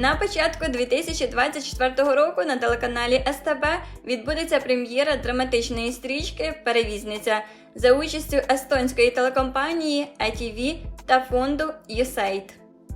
На початку 2024 року на телеканалі СТБ відбудеться прем'єра драматичної стрічки Перевізниця за участю естонської телекомпанії ETV та фонду USAID.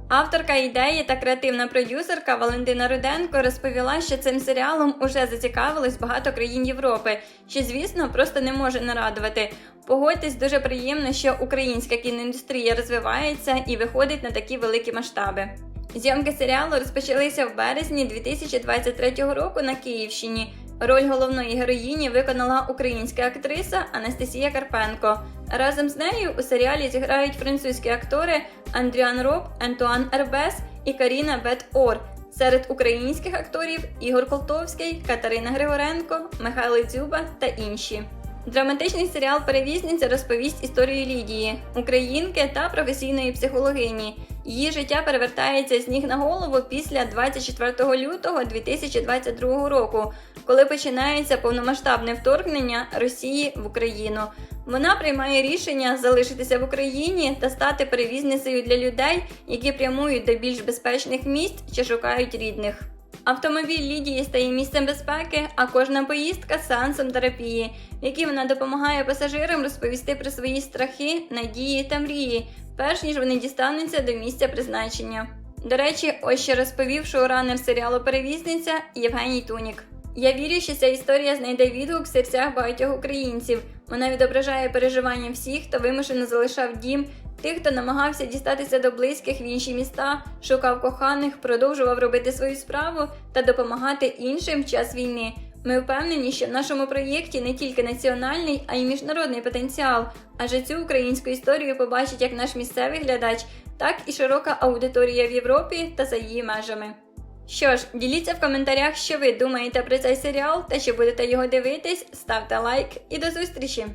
Авторка ідеї та креативна продюсерка Валентина Руденко розповіла, що цим серіалом уже зацікавилось багато країн Європи, що, звісно, просто не може нарадувати. Погодьтесь, дуже приємно, що українська кіноіндустрія розвивається і виходить на такі великі масштаби. Зйомки серіалу розпочалися в березні 2023 року на Київщині. Роль головної героїні виконала українська актриса Анастасія Карпенко. Разом з нею у серіалі зіграють французькі актори Андріан Роб, Ентуан Ербес і Каріна Бет Ор. Серед українських акторів Ігор Колтовський, Катерина Григоренко, Михайло Дзюба та інші. Драматичний серіал Перевізниця розповість історію Лідії, українки та професійної психологині. Її життя перевертається з ніг на голову після 24 лютого 2022 року, коли починається повномасштабне вторгнення Росії в Україну. Вона приймає рішення залишитися в Україні та стати перевізницею для людей, які прямують до більш безпечних місць чи шукають рідних. Автомобіль Лідії стає місцем безпеки, а кожна поїздка сеансом терапії, в якій вона допомагає пасажирам розповісти про свої страхи, надії та мрії, перш ніж вони дістануться до місця призначення. До речі, ось що розповів шоуранер серіалу Перевізниця Євгеній Тунік. Я вірю, що ця історія знайде відгук в серцях багатьох українців. Вона відображає переживання всіх, хто вимушено залишав дім, тих, хто намагався дістатися до близьких в інші міста, шукав коханих, продовжував робити свою справу та допомагати іншим в час війни. Ми впевнені, що в нашому проєкті не тільки національний, а й міжнародний потенціал, адже цю українську історію побачить як наш місцевий глядач, так і широка аудиторія в Європі та за її межами. Що ж, діліться в коментарях, що ви думаєте про цей серіал та чи будете його дивитись, ставте лайк і до зустрічі!